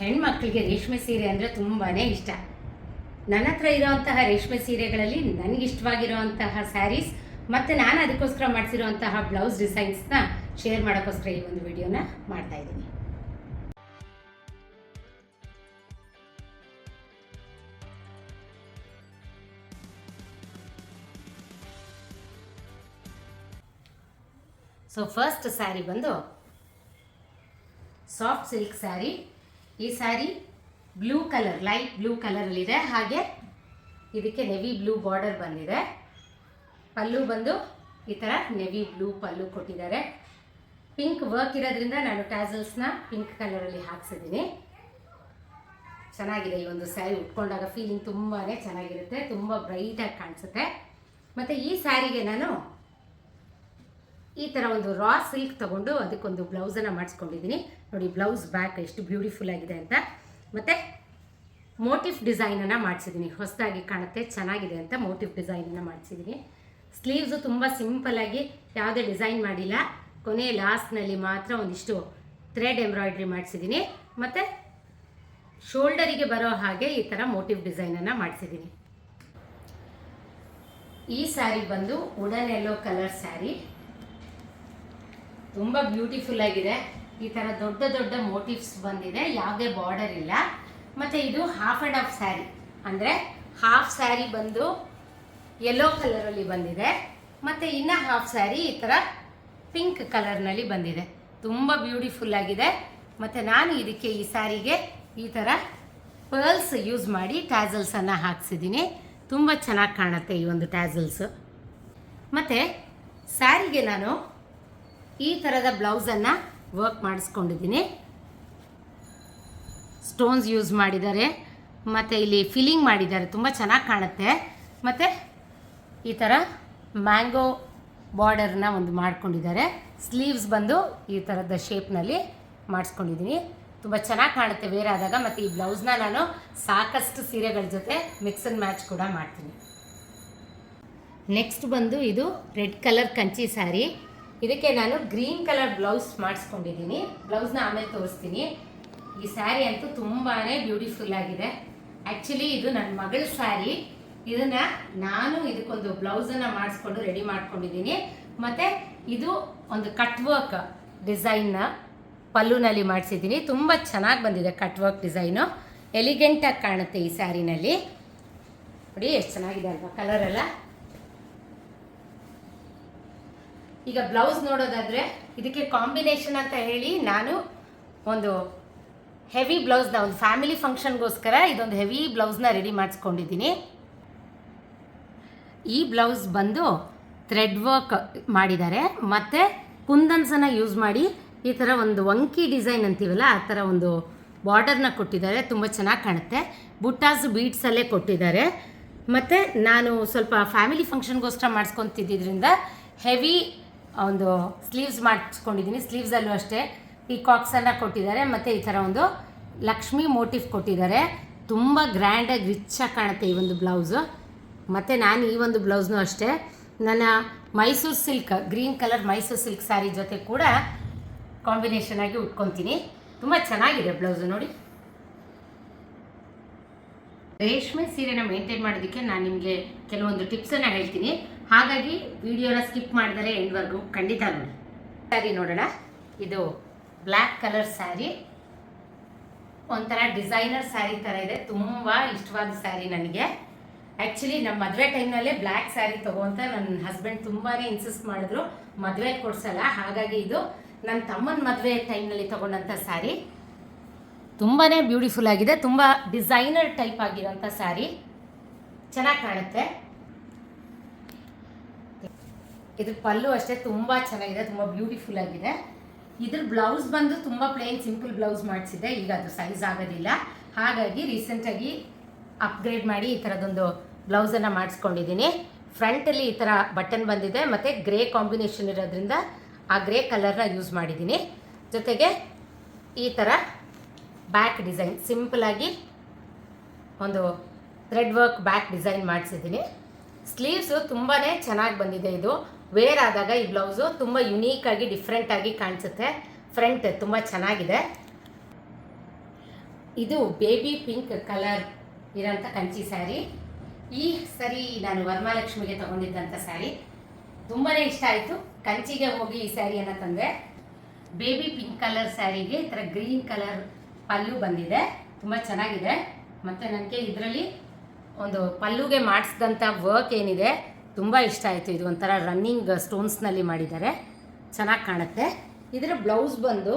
ಹೆಣ್ಮಕ್ಳಿಗೆ ರೇಷ್ಮೆ ಸೀರೆ ಅಂದರೆ ತುಂಬಾ ಇಷ್ಟ. ನನ್ನ ಹತ್ರ ಇರೋವಂತಹ ರೇಷ್ಮೆ ಸೀರೆಗಳಲ್ಲಿ ನನಗಿಷ್ಟವಾಗಿರುವಂತಹ ಸ್ಯಾರೀಸ್ ಮತ್ತು ನಾನು ಅದಕ್ಕೋಸ್ಕರ ಮಾಡಿಸಿರುವಂತಹ ಬ್ಲೌಸ್ ಡಿಸೈನ್ಸ್ನ ಶೇರ್ ಮಾಡೋಕ್ಕೋಸ್ಕರ ಈ ಒಂದು ವಿಡಿಯೋನ ಮಾಡ್ತಾ ಇದ್ದೀನಿ. ಸೊ ಫಸ್ಟ್ ಸ್ಯಾರಿ ಬಂದು ಸಾಫ್ಟ್ ಸಿಲ್ಕ್ ಸ್ಯಾರಿ ಈ saree blue colour, light blue ಕಲರಲ್ಲಿದೆ. ಹಾಗೆ ಇದಕ್ಕೆ ನೆವಿ ಬ್ಲೂ ಬಾರ್ಡರ್ ಬಂದಿದೆ. ಪಲ್ಲು ಬಂದು ಈ ಥರ ನೆವಿ ಬ್ಲೂ ಪಲ್ಲು ಕೊಟ್ಟಿದ್ದಾರೆ. ಪಿಂಕ್ ವರ್ಕ್ ಇರೋದ್ರಿಂದ ನಾನು ಟ್ಯಾಸಲ್ಸ್ನ ಪಿಂಕ್ ಕಲರಲ್ಲಿ ಹಾಕ್ಸಿದ್ದೀನಿ. ಚೆನ್ನಾಗಿದೆ ಈ ಒಂದು ಸ್ಯಾರಿ ಉಟ್ಕೊಂಡಾಗ ಫೀಲಿಂಗ್ ತುಂಬಾ ಚೆನ್ನಾಗಿರುತ್ತೆ, ತುಂಬ ಬ್ರೈಟಾಗಿ ಕಾಣಿಸುತ್ತೆ. ಮತ್ತು ಈ ಸ್ಯಾರಿಗೆ ನಾನು ಈ ಥರ ಒಂದು ರಾ ಸಿಲ್ಕ್ ತಗೊಂಡು ಅದಕ್ಕೊಂದು ಬ್ಲೌಸನ್ನು ಮಾಡಿಸ್ಕೊಂಡಿದ್ದೀನಿ. ನೋಡಿ ಬ್ಲೌಸ್ ಬ್ಯಾಕ್ ಎಷ್ಟು ಬ್ಯೂಟಿಫುಲ್ ಆಗಿದೆ ಅಂತ. ಮತ್ತು ಮೋಟಿಫ್ ಡಿಸೈನನ್ನು ಮಾಡಿಸಿದ್ದೀನಿ ಹೊಸದಾಗಿ ಕಾಣುತ್ತೆ, ಚೆನ್ನಾಗಿದೆ ಅಂತ ಮೋಟಿಫ್ ಡಿಸೈನನ್ನು ಮಾಡಿಸಿದ್ದೀನಿ ಸ್ಲೀವ್ಸು ತುಂಬ ಸಿಂಪಲ್ಲಾಗಿ ಯಾವುದೇ ಡಿಸೈನ್ ಮಾಡಿಲ್ಲ. ಕೊನೆ ಲಾಸ್ಟ್ನಲ್ಲಿ ಮಾತ್ರ ಒಂದಿಷ್ಟು ಥ್ರೆಡ್ ಎಂಬ್ರಾಯ್ಡ್ರಿ ಮಾಡಿಸಿದ್ದೀನಿ ಮತ್ತು ಶೋಲ್ಡರಿಗೆ ಬರೋ ಹಾಗೆ ಈ ಥರ ಮೋಟಿವ್ ಡಿಸೈನನ್ನು ಮಾಡಿಸಿದ್ದೀನಿ ಈ ಸ್ಯಾರಿ ಬಂದು ವುಡನ್ ಎಲ್ಲೋ ಕಲರ್ ಸ್ಯಾರಿ ತುಂಬ ಬ್ಯೂಟಿಫುಲ್ ಆಗಿದೆ. ಈ ಥರ ದೊಡ್ಡ ದೊಡ್ಡ ಮೋಟಿವ್ಸ್ ಬಂದಿದೆ, ಯಾವುದೇ ಬಾರ್ಡರ್ ಇಲ್ಲ. ಮತ್ತು ಇದು ಹಾಫ್ ಆ್ಯಂಡ್ ಹಾಫ್ ಸ್ಯಾರಿ ಅಂದರೆ ಹಾಫ್ ಸ್ಯಾರಿ ಬಂದು ಯೆಲ್ಲೋ ಕಲರಲ್ಲಿ ಬಂದಿದೆ. ಮತ್ತು ಇನ್ನು ಹಾಫ್ ಸ್ಯಾರಿ ಈ ಥರ ಪಿಂಕ್ ಕಲರ್ನಲ್ಲಿ ಬಂದಿದೆ. ತುಂಬ ಬ್ಯೂಟಿಫುಲ್ ಆಗಿದೆ. ಮತ್ತು ನಾನು ಇದಕ್ಕೆ ಈ ಸ್ಯಾರಿಗೆ ಈ ಥರ ಪರ್ಲ್ಸ್ ಯೂಸ್ ಮಾಡಿ ಟ್ಯಾಸಲ್ಸನ್ನು ಹಾಕ್ಸಿದ್ದೀನಿ. ತುಂಬ ಚೆನ್ನಾಗಿ ಕಾಣುತ್ತೆ ಈ ಒಂದು ಟ್ಯಾಸಲ್ಸ್ ಮತ್ತು ಸ್ಯಾರಿಗೆ ನಾನು ಈ ಥರದ ಬ್ಲೌಸನ್ನು ವರ್ಕ್ ಮಾಡಿಸ್ಕೊಂಡಿದ್ದೀನಿ. ಸ್ಟೋನ್ಸ್ ಯೂಸ್ ಮಾಡಿದ್ದಾರೆ. ಮತ್ತು ಇಲ್ಲಿ ಫಿಲ್ಲಿಂಗ್ ಮಾಡಿದ್ದಾರೆ. ತುಂಬ ಚೆನ್ನಾಗಿ ಕಾಣುತ್ತೆ. ಮತ್ತು ಈ ಥರ ಮ್ಯಾಂಗೋ ಬಾರ್ಡರ್ನ ಒಂದು ಮಾಡ್ಕೊಂಡಿದ್ದಾರೆ. ಸ್ಲೀವ್ಸ್ ಬಂದು ಈ ಥರದ ಶೇಪ್ನಲ್ಲಿ ಮಾಡಿಸ್ಕೊಂಡಿದ್ದೀನಿ. ತುಂಬ ಚೆನ್ನಾಗಿ ಕಾಣುತ್ತೆ ವೇರ್ ಆದಾಗ. ಮತ್ತು ಈ ಬ್ಲೌಸ್ನ ನಾನು ಸಾಕಷ್ಟು ಸೀರೆಗಳ ಜೊತೆ ಮಿಕ್ಸ್ ಅಂಡ್ ಮ್ಯಾಚ್ ಕೂಡ ಮಾಡ್ತೀನಿ. ನೆಕ್ಸ್ಟ್ ಬಂದು ಇದು ರೆಡ್ ಕಲರ್ ಕಂಚಿ ಸ್ಯಾರಿ ಇದಕ್ಕೆ ನಾನು ಗ್ರೀನ್ ಕಲರ್ ಬ್ಲೌಸ್ ಮಾಡಿಸ್ಕೊಂಡಿದ್ದೀನಿ. ಬ್ಲೌಸ್ನ ಆಮೇಲೆ ತೋರಿಸ್ತೀನಿ. ಈ ಸ್ಯಾರಿ ಅಂತೂ ತುಂಬಾ ಬ್ಯೂಟಿಫುಲ್ ಆಗಿದೆ. ಆ್ಯಕ್ಚುಲಿ ಇದು ನನ್ನ ಮಗಳ ಸ್ಯಾರಿ. ಇದನ್ನು ನಾನು ಇದಕ್ಕೊಂದು ಬ್ಲೌಸನ್ನು ಮಾಡಿಸ್ಕೊಂಡು ರೆಡಿ ಮಾಡ್ಕೊಂಡಿದ್ದೀನಿ. ಮತ್ತು ಇದು ಒಂದು ಕಟ್ ವರ್ಕ್ ಡಿಸೈನ್ನ ಪಲ್ಲುನಲ್ಲಿ ಮಾಡಿಸಿದ್ದೀನಿ. ತುಂಬ ಚೆನ್ನಾಗಿ ಬಂದಿದೆ ಕಟ್ ವರ್ಕ್ ಡಿಸೈನು ಎಲಿಗೆಂಟಾಗಿ ಕಾಣುತ್ತೆ ಈ ಸ್ಯಾರಿನಲ್ಲಿ. ನೋಡಿ, ಎಷ್ಟು ಚೆನ್ನಾಗಿದೆ ಅಲ್ವಾ ಕಲರೆಲ್ಲ ಈಗ ಬ್ಲೌಸ್ ನೋಡೋದಾದರೆ ಇದಕ್ಕೆ ಕಾಂಬಿನೇಷನ್ ಅಂತ ಹೇಳಿ ನಾನು ಒಂದು ಹೆವಿ ಬ್ಲೌಸ್ನ, ಒಂದು ಫ್ಯಾಮಿಲಿ ಫಂಕ್ಷನ್ಗೋಸ್ಕರ ಇದೊಂದು ಹೆವಿ ಬ್ಲೌಸ್ನ ರೆಡಿ ಮಾಡಿಸ್ಕೊಂಡಿದ್ದೀನಿ. ಈ ಬ್ಲೌಸ್ ಬಂದು ಥ್ರೆಡ್ ವರ್ಕ್ ಮಾಡಿದ್ದಾರೆ. ಮತ್ತು ಕುಂದನ್ಸನ್ನು ಯೂಸ್ ಮಾಡಿ ಈ ಥರ ಒಂದು ವಂಕಿ ಡಿಸೈನ್ ಅಂತೀವಲ್ಲ, ಆ ಥರ ಒಂದು ಬಾರ್ಡರ್ನ ಕೊಟ್ಟಿದ್ದಾರೆ. ತುಂಬ ಚೆನ್ನಾಗಿ ಕಾಣುತ್ತೆ. ಬುಟ್ಟಾಸ್ ಬೀಡ್ಸಲ್ಲೇ ಕೊಟ್ಟಿದ್ದಾರೆ. ಮತ್ತು ನಾನು ಸ್ವಲ್ಪ ಫ್ಯಾಮಿಲಿ ಫಂಕ್ಷನ್ಗೋಸ್ಕರ ಮಾಡಿಸ್ಕೊತಿದ್ದರಿಂದ ಹೆವಿ ಒಂದು ಸ್ಲೀವ್ಸ್ ಮಾಡಿಸ್ಕೊಂಡಿದ್ದೀನಿ. ಸ್ಲೀವ್ಸಲ್ಲೂ ಅಷ್ಟೇ ಈ ಕಾಕ್ಸನ್ನು ಕೊಟ್ಟಿದ್ದಾರೆ. ಮತ್ತು ಈ ಥರ ಒಂದು ಲಕ್ಷ್ಮಿ ಮೋಟಿಫ್ ಕೊಟ್ಟಿದ್ದಾರೆ. ತುಂಬ ಗ್ರ್ಯಾಂಡಾಗಿ ರಿಚ್ಚಾಗಿ ಕಾಣುತ್ತೆ ಈ ಒಂದು ಬ್ಲೌಸು ಮತ್ತು ನಾನು ಈ ಒಂದು ಬ್ಲೌಸ್ನು ಅಷ್ಟೇ. ನನ್ನ Mysuru silk green colour Mysuru silk saree ಜೊತೆ ಕೂಡ ಕಾಂಬಿನೇಷನ್ ಆಗಿ ಉಟ್ಕೊತೀನಿ. ತುಂಬ ಚೆನ್ನಾಗಿದೆ ಬ್ಲೌಸು ನೋಡಿ. ರೇಷ್ಮೆ ಸೀರೆನ ಮೇಂಟೈನ್ ಮಾಡೋದಕ್ಕೆ ನಾನು ನಿಮಗೆ ಕೆಲವೊಂದು ಟಿಪ್ಸನ್ನು ಹೇಳ್ತೀನಿ. ಹಾಗಾಗಿ ವಿಡಿಯೋನ ಸ್ಕಿಪ್ ಮಾಡಿದರೆ ಎಂಡ್ವರೆಗೂ ಖಂಡಿತ ನೋಡಿ. ಸ್ಯಾರಿ ನೋಡೋಣ. ಇದು ಬ್ಲ್ಯಾಕ್ ಕಲರ್ ಸ್ಯಾರಿ ಒಂಥರ ಡಿಸೈನರ್ ಸ್ಯಾರಿ ಥರ ಇದೆ. ತುಂಬ ಇಷ್ಟವಾದ ಸ್ಯಾರಿ ನನಗೆ. ಆ್ಯಕ್ಚುಲಿ ನಮ್ಮ ಮದುವೆ ಟೈಮ್ನಲ್ಲೇ ಬ್ಲ್ಯಾಕ್ ಸ್ಯಾರಿ ತಗೋ ಅಂತ ನನ್ನ ಹಸ್ಬೆಂಡ್ ತುಂಬಾ ಇನ್ಸಿಸ್ಟ್ ಮಾಡಿದ್ರು ಮದುವೆ ಕೊಡ್ಸಲ್ಲ. ಹಾಗಾಗಿ ಇದು ನನ್ನ ತಮ್ಮನ ಮದುವೆ ಟೈಮ್ನಲ್ಲಿ ತಗೊಂಡಂಥ ಸ್ಯಾರಿ ತುಂಬಾ ಬ್ಯೂಟಿಫುಲ್ ಆಗಿದೆ. ತುಂಬ ಡಿಸೈನರ್ ಟೈಪ್ ಆಗಿರೋಂಥ ಸ್ಯಾರಿ ಚೆನ್ನಾಗಿ ಕಾಣುತ್ತೆ. ಇದ್ರ ಪಲ್ಲು ಅಷ್ಟೇ, ತುಂಬ ಚೆನ್ನಾಗಿದೆ, ತುಂಬ ಬ್ಯೂಟಿಫುಲ್ ಆಗಿದೆ. ಇದ್ರ ಬ್ಲೌಸ್ ಬಂದು ತುಂಬ ಪ್ಲೇನ್ ಸಿಂಪಲ್ ಬ್ಲೌಸ್ ಮಾಡಿಸಿದೆ ಈಗ ಅದು ಸೈಜ್ ಆಗೋದಿಲ್ಲ. ಹಾಗಾಗಿ ರೀಸೆಂಟಾಗಿ ಅಪ್ಗ್ರೇಡ್ ಮಾಡಿ ಈ ಥರದೊಂದು ಬ್ಲೌಸನ್ನು ಮಾಡಿಸ್ಕೊಂಡಿದ್ದೀನಿ. ಫ್ರಂಟಲ್ಲಿ ಈ ಥರ ಬಟನ್ ಬಂದಿದೆ, ಮತ್ತು ಗ್ರೇ ಕಾಂಬಿನೇಷನ್ ಇರೋದ್ರಿಂದ ಆ ಗ್ರೇ ಕಲರ್ನ ಯೂಸ್ ಮಾಡಿದ್ದೀನಿ. ಜೊತೆಗೆ ಈ ಥರ ಬ್ಯಾಕ್ ಡಿಸೈನ್ ಸಿಂಪಲಾಗಿ ಒಂದು ಥ್ರೆಡ್ ವರ್ಕ್ ಬ್ಯಾಕ್ ಡಿಸೈನ್ ಮಾಡಿಸಿದ್ದೀನಿ. ಸ್ಲೀವ್ಸು ತುಂಬಾ ಚೆನ್ನಾಗಿ ಬಂದಿದೆ ಇದು. ವೇರ್ ಆದಾಗ ಈ ಬ್ಲೌಸು ತುಂಬ ಯುನೀಕಾಗಿ ಡಿಫ್ರೆಂಟಾಗಿ ಕಾಣಿಸುತ್ತೆ. ಫ್ರಂಟ್ ತುಂಬ ಚೆನ್ನಾಗಿದೆ. ಇದು ಬೇಬಿ ಪಿಂಕ್ ಕಲರ್ ಇರೋಂಥ ಕಂಚಿ ಸ್ಯಾರಿ ಈ ಸರಿ ನಾನು ವರಮಹಾಲಕ್ಷ್ಮಿಗೆ ತಗೊಂಡಿದ್ದಂಥ ಸ್ಯಾರಿ ತುಂಬಾ ಇಷ್ಟ ಆಯಿತು. ಕಂಚಿಗೆ ಹೋಗಿ ಈ ಸ್ಯಾರಿಯನ್ನು ತಂದೆ. ಬೇಬಿ ಪಿಂಕ್ ಕಲರ್ ಸ್ಯಾರಿಗೆ ಈ ಥರ ಗ್ರೀನ್ ಕಲರ್ ಪಲ್ಲು ಬಂದಿದೆ. ತುಂಬ ಚೆನ್ನಾಗಿದೆ. ಮತ್ತು ನನಗೆ ಇದರಲ್ಲಿ ಒಂದು ಪಲ್ಲುಗೆ ಮಾಡಿಸಿದಂಥ ವರ್ಕ್ ಏನಿದೆ. ತುಂಬ ಇಷ್ಟ ಆಯಿತು. ಇದು ಒಂಥರ ರನ್ನಿಂಗ್ ಸ್ಟೋನ್ಸ್ನಲ್ಲಿ ಮಾಡಿದ್ದಾರೆ. ಚೆನ್ನಾಗಿ ಕಾಣುತ್ತೆ. ಇದರ ಬ್ಲೌಸ್ ಬಂದು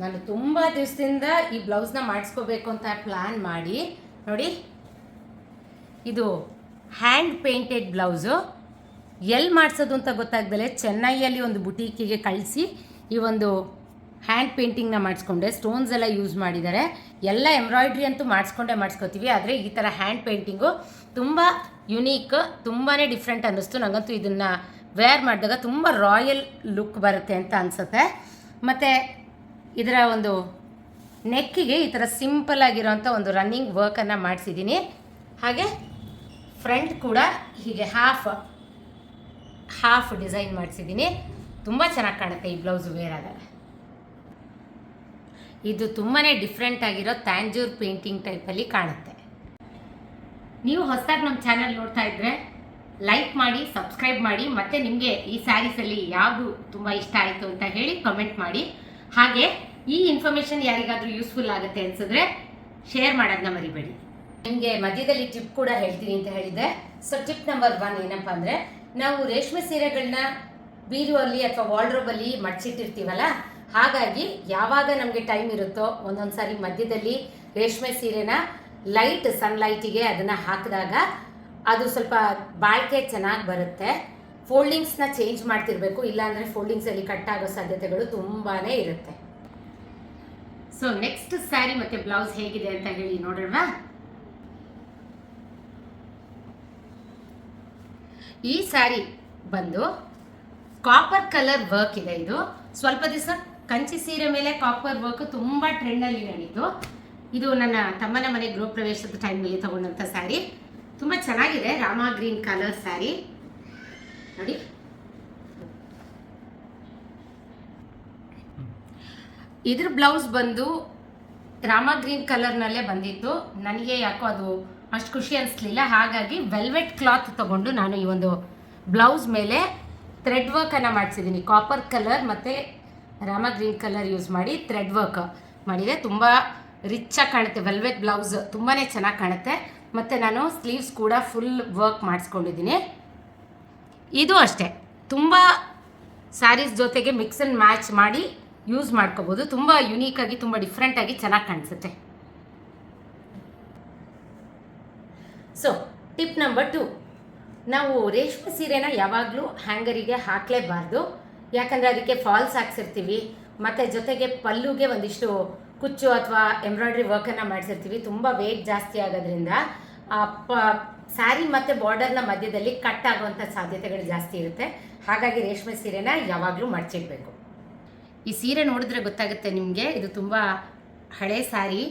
ನಾನು ತುಂಬ ದಿವಸದಿಂದ ಈ ಬ್ಲೌಸ್ನ ಮಾಡಿಸ್ಕೋಬೇಕು ಅಂತ ಪ್ಲ್ಯಾನ್ ಮಾಡಿ. ನೋಡಿ. ಇದು ಹ್ಯಾಂಡ್ ಪೇಂಟೆಡ್ ಬ್ಲೌಸು ಎಲ್ಲಿ ಮಾಡಿಸೋದು ಅಂತ ಗೊತ್ತಾಗ್ದಲೆ ಚೆನ್ನೈಯಲ್ಲಿ ಒಂದು ಬುಟೀಕಿಗೆ ಕಳಿಸಿ ಈ ಒಂದು ಹ್ಯಾಂಡ್ ಪೇಂಟಿಂಗ್ನ ಮಾಡಿಸ್ಕೊಂಡೆ. ಸ್ಟೋನ್ಸ್ ಎಲ್ಲ ಯೂಸ್ ಮಾಡಿದ್ದಾರೆ. ಎಲ್ಲ ಎಂಬ್ರಾಯ್ಡ್ರಿ ಅಂತೂ ಮಾಡಿಸ್ಕೊಂಡೆ, ಮಾಡಿಸ್ಕೋತೀವಿ. ಆದರೆ ಈ ಥರ ಹ್ಯಾಂಡ್ ಪೇಂಟಿಂಗು ತುಂಬ ಯುನೀಕ್ ತುಂಬಾ ಡಿಫ್ರೆಂಟ್ ಅನ್ನಿಸ್ತು. ನನಗಂತೂ ಇದನ್ನು ವೇರ್ ಮಾಡಿದಾಗ ತುಂಬ ರಾಯಲ್ ಲುಕ್ ಬರುತ್ತೆ ಅಂತ ಅನಿಸುತ್ತೆ. ಮತ್ತು ಇದರ ಒಂದು ನೆಕ್ಕಿಗೆ ಈ ಥರ ಸಿಂಪಲ್ ಆಗಿರೋಂಥ ಒಂದು ರನ್ನಿಂಗ್ ವರ್ಕನ್ನು ಮಾಡಿಸಿದ್ದೀನಿ. ಹಾಗೆ ಫ್ರಂಟ್ ಕೂಡ ಹೀಗೆ ಹಾಫ್ ಹಾಫ್ ಡಿಸೈನ್ ಮಾಡಿಸಿದ್ದೀನಿ. ತುಂಬ ಚೆನ್ನಾಗಿ ಕಾಣುತ್ತೆ ಈ ಬ್ಲೌಸ್ ವೇರ್ ಆದಾಗ. ಇದು ತುಂಬಾ ಡಿಫ್ರೆಂಟ್ ಆಗಿರೋ ತ್ಯಾಂಜೂರ್ ಪೇಂಟಿಂಗ್ ಟೈಪಲ್ಲಿ ಕಾಣುತ್ತೆ. ನೀವು ಹೊಸದಾಗಿ ನಮ್ಮ ಚಾನಲ್ ನೋಡ್ತಾ ಇದ್ರೆ ಲೈಕ್ ಮಾಡಿ, ಸಬ್ಸ್ಕ್ರೈಬ್ ಮಾಡಿ, ಮತ್ತೆ ನಿಮಗೆ ಈ ಸ್ಯಾರೀಸಲ್ಲಿ ಯಾವುದು ತುಂಬ ಇಷ್ಟ ಆಯಿತು ಅಂತ ಹೇಳಿ ಕಮೆಂಟ್ ಮಾಡಿ. ಹಾಗೆ ಈ ಇನ್ಫಾರ್ಮೇಷನ್ ಯಾರಿಗಾದರೂ ಯೂಸ್ಫುಲ್ ಆಗುತ್ತೆ ಅನ್ಸಿದ್ರೆ ಶೇರ್ ಮಾಡೋದನ್ನ ಮರಿಬೇಡಿ. ನಿಮಗೆ ಮಧ್ಯದಲ್ಲಿ ಟಿಪ್ ಕೂಡ ಹೇಳ್ತೀನಿ ಅಂತ ಹೇಳಿದೆ ಸೊ ಟಿಪ್ ನಂಬರ್ ಒನ್ ಏನಪ್ಪ ಅಂದರೆ, ನಾವು ರೇಷ್ಮೆ ಸೀರೆಗಳನ್ನ ಬೀರುವಲ್ಲಿ ಅಥವಾ ವಾಲ್ಡ್ರೋಬಲ್ಲಿ ಮಡ್ಚಿಟ್ಟಿರ್ತೀವಲ್ಲ, ಹಾಗಾಗಿ ಯಾವಾಗ ನಮಗೆ ಟೈಮ್ ಇರುತ್ತೋ ಒಂದೊಂದು ಸಾರಿ ಮಧ್ಯದಲ್ಲಿ ರೇಷ್ಮೆ ಸೀರೆನ ಲೈಟ್ ಸನ್ಲೈಟಿಗೆ ಅದನ್ನು ಹಾಕಿದಾಗ ಅದು ಸ್ವಲ್ಪ ಬಾಳಿಕೆ ಚೆನ್ನಾಗಿ ಬರುತ್ತೆ. ಫೋಲ್ಡಿಂಗ್ಸ್ನ ಚೇಂಜ್ ಮಾಡ್ತಿರ್ಬೇಕು. ಇಲ್ಲಾಂದರೆ ಫೋಲ್ಡಿಂಗ್ಸಲ್ಲಿ ಕಟ್ ಆಗೋ ಸಾಧ್ಯತೆಗಳು ತುಂಬಾ ಇರುತ್ತೆ. ಸೊ ನೆಕ್ಸ್ಟ್ ಸ್ಯಾರಿ ಮತ್ತು ಬ್ಲೌಸ್ ಹೇಗಿದೆ ಅಂತ ಹೇಳಿ ನೋಡೋಣ ಈ ಸ್ಯಾರಿ ಬಂದು ಕಾಪರ್ ಕಲರ್ ವರ್ಕ್ ಇದೆ ಇದು. ಸ್ವಲ್ಪ ದಿವಸ ಕಂಚಿ ಸೀರೆ ಮೇಲೆ ಕಾಪರ್ ವರ್ಕ್ ತುಂಬ ಟ್ರೆಂಡಲ್ಲಿ ನಡೀತು ಇದು ನನ್ನ ತಮ್ಮನ ಮನೆ ಗೃಹ ಪ್ರವೇಶದ ಟೈಮಲ್ಲಿ ತಗೊಂಡಂಥ ಸ್ಯಾರಿ ತುಂಬ ಚೆನ್ನಾಗಿದೆ, ರಾಮ ಗ್ರೀನ್ ಕಲರ್ ಸ್ಯಾರಿ ನೋಡಿ. ಇದ್ರ ಬ್ಲೌಸ್ ಬಂದು ರಾಮ ಗ್ರೀನ್ ಕಲರ್ನಲ್ಲೇ ಬಂದಿತ್ತು. ನನಗೆ ಯಾಕೋ ಅದು ಅಷ್ಟು ಖುಷಿ ಅನಿಸ್ಲಿಲ್ಲ. ಹಾಗಾಗಿ ವೆಲ್ವೆಟ್ ಕ್ಲಾತ್ ತಗೊಂಡು ನಾನು ಈ ಒಂದು ಬ್ಲೌಸ್ ಮೇಲೆ ಥ್ರೆಡ್ ವರ್ಕನ್ನು ಮಾಡಿಸಿದ್ದೀನಿ ಕಾಪರ್ ಕಲರ್ ಮತ್ತು ರಾಮ ಗ್ರೀನ್ ಕಲರ್ ಯೂಸ್ ಮಾಡಿ ಥ್ರೆಡ್ ವರ್ಕ್ ಮಾಡಿದೆ. ತುಂಬ ರಿಚ್ಚಾಗಿ ಕಾಣುತ್ತೆ, ವೆಲ್ವೆಟ್ ಬ್ಲೌಸ್ ತುಂಬಾ ಚೆನ್ನಾಗಿ ಕಾಣುತ್ತೆ. ಮತ್ತು ನಾನು ಸ್ಲೀವ್ಸ್ ಕೂಡ ಫುಲ್ ವರ್ಕ್ ಮಾಡಿಸ್ಕೊಂಡಿದ್ದೀನಿ. ಇದು ಅಷ್ಟೇ. ತುಂಬ ಸ್ಯಾರೀಸ್ ಜೊತೆಗೆ ಮಿಕ್ಸ್ ಆ್ಯಂಡ್ ಮ್ಯಾಚ್ ಮಾಡಿ ಯೂಸ್ ಮಾಡ್ಕೋಬೋದು. ತುಂಬ ಯುನೀಕಾಗಿ ತುಂಬ ಡಿಫ್ರೆಂಟಾಗಿ ಚೆನ್ನಾಗಿ ಕಾಣಿಸುತ್ತೆ. ಸೊ ಟಿಪ್ ನಂಬರ್ ಟು ನಾವು ರೇಷ್ಮೆ ಸೀರೆನ ಯಾವಾಗಲೂ ಹ್ಯಾಂಗರಿಗೆ ಹಾಕಲೇಬಾರ್ದು. ಯಾಕಂದರೆ ಅದಕ್ಕೆ ಫಾಲ್ಸ್ ಹಾಕ್ಸಿರ್ತೀವಿ. ಮತ್ತು ಜೊತೆಗೆ ಪಲ್ಲುಗೆ ಒಂದಿಷ್ಟು ಕುಚ್ಚು ಅಥವಾ ಎಂಬ್ರಾಯ್ಡ್ರಿ ವರ್ಕನ್ನು ಮಾಡಿಸಿರ್ತೀವಿ. ತುಂಬ ವೇಟ್ ಜಾಸ್ತಿ ಆಗೋದ್ರಿಂದ ಪ ಸ್ಯಾರಿ ಮತ್ತು ಬಾರ್ಡರ್ನ ಮಧ್ಯದಲ್ಲಿ ಕಟ್ ಆಗುವಂಥ ಸಾಧ್ಯತೆಗಳು ಜಾಸ್ತಿ ಇರುತ್ತೆ. ಹಾಗಾಗಿ ರೇಷ್ಮೆ ಸೀರೆನ ಯಾವಾಗಲೂ ಮಡಚಿಡ್ಬೇಕು. ಈ ಸೀರೆ ನೋಡಿದ್ರೆ ಗೊತ್ತಾಗುತ್ತೆ ನಿಮಗೆ, ಇದು ತುಂಬ ಹಳೆ ಸ್ಯಾರಿ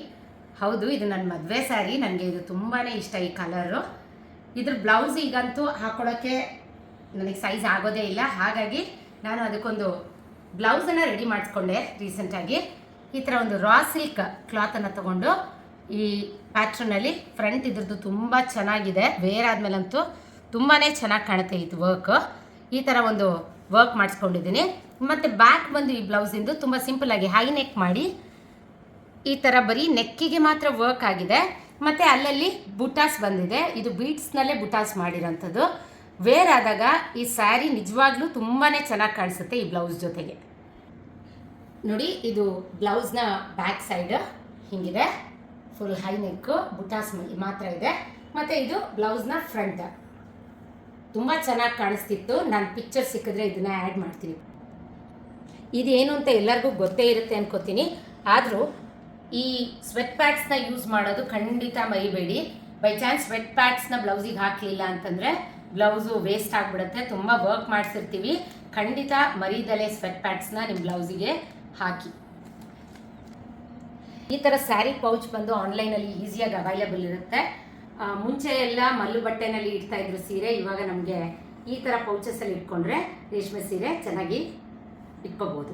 ಹೌದು, ಇದು ನನ್ನ ಮದುವೆ ಸ್ಯಾರಿ ನನಗೆ ಇದು ತುಂಬಾ ಇಷ್ಟ ಈ ಕಲರು ಇದ್ರ ಬ್ಲೌಸ್ ಈಗಂತೂ ಹಾಕೊಳ್ಳೋಕ್ಕೆ ನನಗೆ ಸೈಜ್ ಆಗೋದೇ ಇಲ್ಲ. ಹಾಗಾಗಿ ನಾನು ಅದಕ್ಕೊಂದು ಬ್ಲೌಸನ್ನು ರೆಡಿ ಮಾಡಿಸ್ಕೊಂಡೆ ರೀಸೆಂಟಾಗಿ ಈ ಥರ ಒಂದು ರಾ ಸಿಲ್ಕ್ ಕ್ಲಾತನ್ನು ತಗೊಂಡು ಈ ಪ್ಯಾಟ್ರನಲ್ಲಿ ಫ್ರಂಟ್ ಇದ್ರದ್ದು ತುಂಬ ಚೆನ್ನಾಗಿದೆ. ವೇರ್ ಆದಮೇಲಂತೂ ತುಂಬಾ ಚೆನ್ನಾಗಿ ಕಾಣುತ್ತೆ ಇದು ವರ್ಕ್ ಈ ಥರ ಒಂದು ವರ್ಕ್ ಮಾಡಿಸ್ಕೊಂಡಿದ್ದೀನಿ. ಮತ್ತು ಬ್ಯಾಕ್ ಬಂದು ಈ ಬ್ಲೌಸಿಂದು ತುಂಬ ಸಿಂಪಲ್ಲಾಗಿ ಹೈ ನೆಕ್ ಮಾಡಿ ಈ ಥರ ಬರೀ ನೆಕ್ಕಿಗೆ ಮಾತ್ರ ವರ್ಕ್ ಆಗಿದೆ. ಮತ್ತು ಅಲ್ಲಲ್ಲಿ ಬುಟಾಸ್ ಬಂದಿದೆ. ಇದು ಬೀಟ್ಸ್ನಲ್ಲೇ ಬುಟಾಸ್ ಮಾಡಿರೋಂಥದ್ದು. ವೇರ್ ಆದಾಗ ಈ ಸ್ಯಾರಿ ನಿಜವಾಗ್ಲೂ ತುಂಬಾ ಚೆನ್ನಾಗಿ ಕಾಣಿಸುತ್ತೆ ಈ ಬ್ಲೌಸ್ ಜೊತೆಗೆ. ನೋಡಿ, ಇದು ಬ್ಲೌಸ್ನ ಬ್ಯಾಕ್ ಸೈಡ್ ಹಿಂಗಿದೆ. ಫುಲ್ ಹೈ ನೆಕ್ ಬುಟಾಸ್ ಮಾತ್ರ ಇದೆ. ಮತ್ತು ಇದು ಬ್ಲೌಸ್ನ ಫ್ರಂಟ್ ತುಂಬ ಚೆನ್ನಾಗಿ ಕಾಣಿಸ್ತಿತ್ತು. ನಾನು ಪಿಕ್ಚರ್ ಸಿಕ್ಕಿದ್ರೆ ಇದನ್ನ ಆ್ಯಡ್ ಮಾಡ್ತೀನಿ. ಇದೇನು ಅಂತ ಎಲ್ಲರಿಗೂ ಗೊತ್ತೇ ಇರುತ್ತೆ ಅನ್ಕೋತೀನಿ. ಆದರೂ ಈ ಸ್ವೆಟ್ ಪ್ಯಾಡ್ಸ್ನ ಯೂಸ್ ಮಾಡೋದು ಖಂಡಿತ ಮರಿಬೇಡಿ. ಬೈ ಚಾನ್ಸ್ ಸ್ವೆಟ್ ಪ್ಯಾಡ್ಸ್ನ ಬ್ಲೌಸಿಗೆ ಹಾಕಲಿಲ್ಲ ಅಂತಂದರೆ ಬ್ಲೌಸು ವೇಸ್ಟ್ ಆಗಿಬಿಡುತ್ತೆ. ತುಂಬ ವರ್ಕ್ ಮಾಡಿಸಿರ್ತೀವಿ. ಖಂಡಿತ ಮರಿದಲೆ ಸ್ವೆಟ್ ಪ್ಯಾಡ್ಸ್ನ ನಿಮ್ಮ ಬ್ಲೌಸಿಗೆ ಹಾಕಿ. ಈ ಥರ ಸ್ಯಾರಿ ಪೌಚ್ ಬಂದು ಆನ್ಲೈನಲ್ಲಿ ಈಸಿಯಾಗಿ ಅವೈಲೇಬಲ್ ಇರುತ್ತೆ. ಮುಂಚೆ ಎಲ್ಲ ಮಲ್ಲು ಬಟ್ಟೆನಲ್ಲಿ ಇಡ್ತಾ ಇದ್ರು ಸೀರೆ, ಇವಾಗ ನಮಗೆ ಈ ಥರ ಪೌಚಸಲ್ಲಿ ಇಟ್ಕೊಂಡ್ರೆ ರೇಷ್ಮೆ ಸೀರೆ ಚೆನ್ನಾಗಿ ಇಟ್ಕೋಬೋದು.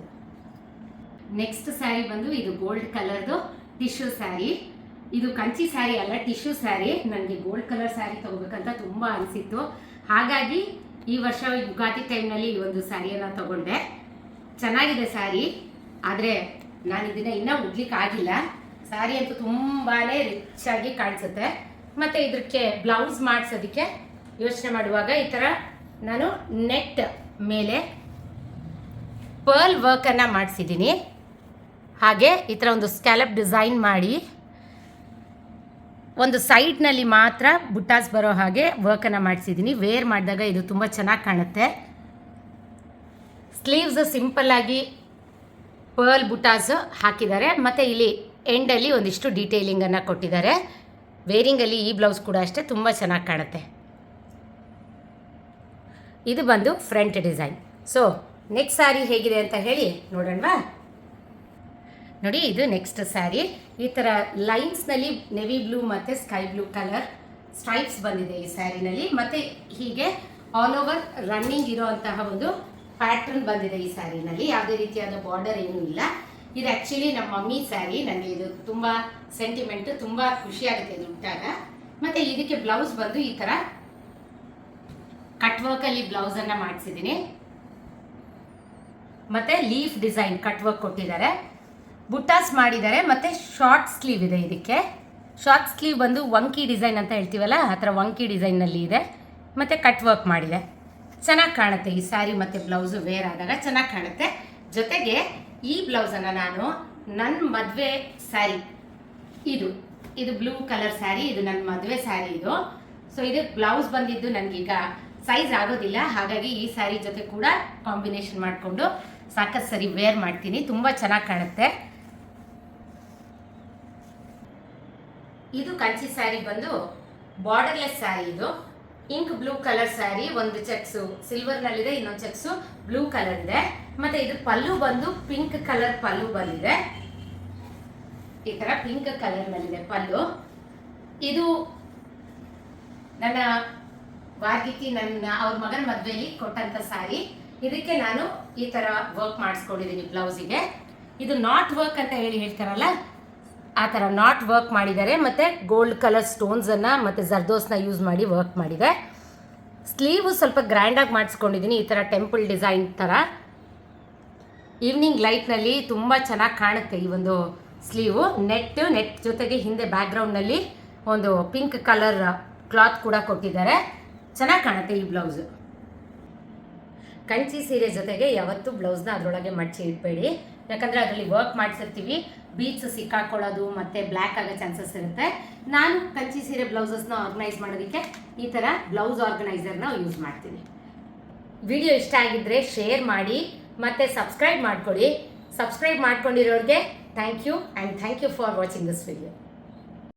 ನೆಕ್ಸ್ಟ್ ಸ್ಯಾರಿ ಬಂದು ಇದು ಗೋಲ್ಡ್ ಕಲರ್ದು ಟಿಶ್ಯೂ ಸ್ಯಾರಿ. ಇದು ಕಂಚಿ ಸ್ಯಾರಿ ಅಲ್ಲ ಟಿಶ್ಯೂ ಸ್ಯಾರಿ. ನನಗೆ ಗೋಲ್ಡ್ ಕಲರ್ ಸ್ಯಾರಿ ತಗೋಬೇಕಂತ ತುಂಬ ಅನಿಸಿತ್ತು. ಹಾಗಾಗಿ ಈ ವರ್ಷ ಯುಗಾದಿ ಟೈಮ್ನಲ್ಲಿ ಈ ಒಂದು ಸ್ಯಾರಿಯನ್ನು ತಗೊಂಡೆ. ಚೆನ್ನಾಗಿದೆ ಸ್ಯಾರಿ. ಆದರೆ ನಾನು ಇದನ್ನ ಇನ್ನೂ ಉಡ್ಲಿಕ್ಕೆ ಆಗಿಲ್ಲ. ಸ್ಯಾರಿ ಅಂತೂ ತುಂಬಾ ರಿಚ್ ಆಗಿ ಕಾಣಿಸುತ್ತೆ. ಮತ್ತು ಇದಕ್ಕೆ ಬ್ಲೌಸ್ ಮಾಡಿಸೋದಕ್ಕೆ ಯೋಚನೆ ಮಾಡುವಾಗ ಈ ಥರ ನಾನು ನೆಟ್ ಮೇಲೆ ಪರ್ಲ್ ವರ್ಕನ್ನು ಮಾಡಿಸಿದ್ದೀನಿ. ಹಾಗೆ ಈ ಥರ ಒಂದು ಸ್ಕ್ಯಾಲಪ್ ಡಿಸೈನ್ ಮಾಡಿ ಒಂದು ಸೈಡ್ನಲ್ಲಿ ಮಾತ್ರ ಬುಟ್ಟಾಸ್ ಬರೋ ಹಾಗೆ ವರ್ಕನ್ನು ಮಾಡಿಸಿದ್ದೀನಿ. ವೇರ್ ಮಾಡಿದಾಗ ಇದು ತುಂಬ ಚೆನ್ನಾಗಿ ಕಾಣುತ್ತೆ. ಸ್ಲೀವ್ಸ್ ಸಿಂಪಲ್ಲಾಗಿ ಪರ್ಲ್ ಬುಟಾಸ್ ಹಾಕಿದ್ದಾರೆ. ಮತ್ತು ಇಲ್ಲಿ ಎಂಡಲ್ಲಿ ಒಂದಿಷ್ಟು ಡೀಟೇಲಿಂಗನ್ನು ಕೊಟ್ಟಿದ್ದಾರೆ. ವೇರಿಂಗಲ್ಲಿ ಈ ಬ್ಲೌಸ್ ಕೂಡ ಅಷ್ಟೇ ತುಂಬ ಚೆನ್ನಾಗಿ ಕಾಣುತ್ತೆ. ಇದು ಬಂದು front design so next saree ಹೇಗಿದೆ ಅಂತ ಹೇಳಿ ನೋಡೋಣವಾ? ನೋಡಿ, ಇದು ನೆಕ್ಸ್ಟ್ ಸ್ಯಾರಿ ಈ ಥರ ಲೈನ್ಸ್ನಲ್ಲಿ ನೆವಿ ಬ್ಲೂ ಮತ್ತು ಸ್ಕೈ ಬ್ಲೂ ಕಲರ್ ಸ್ಟ್ರೈಪ್ಸ್ ಬಂದಿದೆ ಈ ಸ್ಯಾರಿನಲ್ಲಿ ಮತ್ತು ಹೀಗೆ ಆಲ್ ಓವರ್ ರನ್ನಿಂಗ್ ಇರೋಂತಹ ಒಂದು ಪ್ಯಾಟ್ರನ್ ಬಂದಿದೆ ಈ ಸ್ಯಾರಿನಲ್ಲಿ. ಯಾವುದೇ ರೀತಿಯಾದ ಬಾರ್ಡರ್ ಏನೂ ಇಲ್ಲ. ಇದು ಆ್ಯಕ್ಚುಲಿ ನಮ್ಮ ಮಮ್ಮಿ ಸ್ಯಾರಿ. ನನಗೆ ಇದು ತುಂಬ ಸೆಂಟಿಮೆಂಟ್ ತುಂಬ ಖುಷಿಯಾಗುತ್ತೆ ಇದು ಉಟ್ಟಾಗ. ಮತ್ತು ಇದಕ್ಕೆ ಬ್ಲೌಸ್ ಬಂದು ಈ ಥರ ಕಟ್ ವರ್ಕಲ್ಲಿ ಬ್ಲೌಸನ್ನು ಮಾಡಿಸಿದ್ದೀನಿ. ಮತ್ತು ಲೀಫ್ ಡಿಸೈನ್ ಕಟ್ ವರ್ಕ್ ಕೊಟ್ಟಿದ್ದಾರೆ. ಬುಟ್ಟಾಸ್ ಮಾಡಿದ್ದಾರೆ. ಮತ್ತು ಶಾರ್ಟ್ ಸ್ಲೀವ್ ಇದೆ ಇದಕ್ಕೆ. ಶಾರ್ಟ್ ಸ್ಲೀವ್ ಬಂದು ವಂಕಿ ಡಿಸೈನ್ ಅಂತ ಹೇಳ್ತೀವಲ್ಲ, ಆ ಥರ ವಂಕಿ ಡಿಸೈನ್ನಲ್ಲಿ ಇದೆ. ಮತ್ತು ಕಟ್ ವರ್ಕ್ ಮಾಡಿದೆ. ಚೆನ್ನಾಗಿ ಕಾಣುತ್ತೆ. ಈ ಸ್ಯಾರಿ ಮತ್ತು ಬ್ಲೌಸು ವೇರ್ ಆದಾಗ ಚೆನ್ನಾಗಿ ಕಾಣುತ್ತೆ. ಜೊತೆಗೆ ಈ ಬ್ಲೌಸನ್ನು ನಾನು ನನ್ನ ಮದುವೆ ಸ್ಯಾರಿ ಇದು ಇದು ಬ್ಲೂ ಕಲರ್ ಸ್ಯಾರಿ ಇದು ನನ್ನ ಮದುವೆ ಸ್ಯಾರಿ ಇದು. ಸೊ ಇದು ಬ್ಲೌಸ್ ಬಂದಿದ್ದು ನನಗೀಗ ಸೈಜ್ ಆಗೋದಿಲ್ಲ. ಹಾಗಾಗಿ ಈ ಸ್ಯಾರಿ ಜೊತೆ ಕೂಡ ಕಾಂಬಿನೇಷನ್ ಮಾಡಿಕೊಂಡು ಸಾಕಷ್ಟು ಸರಿ ವೇರ್ ಮಾಡ್ತೀನಿ. ತುಂಬ ಚೆನ್ನಾಗಿ ಕಾಣುತ್ತೆ. ಇದು ಕಂಚಿ ಸ್ಯಾರಿ ಬಂದು ಬಾರ್ಡರ್ಲೆಸ್ ಸ್ಯಾರಿ ಇದು. ಇಂಕ್ ಬ್ಲೂ ಕಲರ್ ಸ್ಯಾರಿ ಒಂದು ಚೆಕ್ಸು ಸಿಲ್ವರ್ನಲ್ಲಿದೆ ಇನ್ನೊಂದು ಚೆಕ್ಸು ಬ್ಲೂ ಕಲರ್ ಇದೆ. ಮತ್ತೆ ಇದು ಪಲ್ಲು ಬಂದು ಪಿಂಕ್ ಕಲರ್ ಪಲ್ಲು ಬಂದಿದೆ. ಈ ತರ ಪಿಂಕ್ ಕಲರ್ನಲ್ಲಿದೆ ಪಲ್ಲು. ಇದು ನನ್ನ ವಾರ್ಗಿತಿ ನನ್ನ, ಅವ್ರ ಮಗನ ಮದುವೆಯಲ್ಲಿ ಕೊಟ್ಟಂತ ಸ್ಯಾರಿ ಇದಕ್ಕೆ ನಾನು ಈ ತರ ವರ್ಕ್ ಮಾಡಿಸ್ಕೊಂಡಿದ್ದೀನಿ ಬ್ಲೌಸಿಗೆ ಇದು ನಾಟ್ ವರ್ಕ್ ಅಂತ ಹೇಳಿ ಹೇಳ್ತಾರಲ್ಲ ಆ ಥರ ನಾಟ್ ವರ್ಕ್ ಮಾಡಿದ್ದಾರೆ, ಮತ್ತು ಗೋಲ್ಡ್ ಕಲರ್ ಸ್ಟೋನ್ಸನ್ನು ಮತ್ತು ಜರ್ದೋಸ್ನ ಯೂಸ್ ಮಾಡಿ ವರ್ಕ್ ಮಾಡಿದೆ. ಸ್ಲೀವು ಸ್ವಲ್ಪ ಗ್ರ್ಯಾಂಡಾಗಿ ಮಾಡಿಸ್ಕೊಂಡಿದ್ದೀನಿ ಈ ಥರ ಟೆಂಪಲ್ ಡಿಸೈನ್ ಥರ. ಈವ್ನಿಂಗ್ ಲೈಟ್ನಲ್ಲಿ ತುಂಬ ಚೆನ್ನಾಗಿ ಕಾಣುತ್ತೆ ಈ ಒಂದು ಸ್ಲೀವು ನೆಟ್ ನೆಟ್ ಜೊತೆಗೆ ಹಿಂದೆ ಬ್ಯಾಕ್ಗ್ರೌಂಡ್ನಲ್ಲಿ ಒಂದು ಪಿಂಕ್ ಕಲರ್ ಕ್ಲಾತ್ ಕೂಡ ಕೊಟ್ಟಿದ್ದಾರೆ. ಚೆನ್ನಾಗಿ ಕಾಣುತ್ತೆ ಈ ಬ್ಲೌಸು ಕಂಚಿ ಸೀರೆ ಜೊತೆಗೆ ಯಾವತ್ತೂ ಬ್ಲೌಸ್ನ ಅದರೊಳಗೆ ಮಡಚಿ ಇಡಬೇಡಿ ಯಾಕಂದರೆ ಅದರಲ್ಲಿ ವರ್ಕ್ ಮಾಡಿಸಿರ್ತೀವಿ. ಬೀಟ್ಸ್ ಸಿಕ್ಕಾಕೊಳ್ಳೋದು ಮತ್ತು ಬ್ಲ್ಯಾಕ್ ಆಗೋ ಚಾನ್ಸಸ್ ಇರುತ್ತೆ. ನಾನು ಕಂಚಿ ಸೀರೆ ಬ್ಲೌಸಸ್ನ ಆರ್ಗನೈಸ್ ಮಾಡೋದಕ್ಕೆ ಈ ಥರ ಬ್ಲೌಸ್ ಆರ್ಗನೈಸರ್ನ ಯೂಸ್ ಮಾಡ್ತೀನಿ. ವಿಡಿಯೋ ಇಷ್ಟ ಆಗಿದ್ದರೆ ಶೇರ್ ಮಾಡಿ, ಮತ್ತು ಸಬ್ಸ್ಕ್ರೈಬ್ ಮಾಡ್ಕೊಳ್ಳಿ. Subscribe ಮಾಡ್ಕೊಂಡಿರೋರಿಗೆ thank you and thank you for watching this video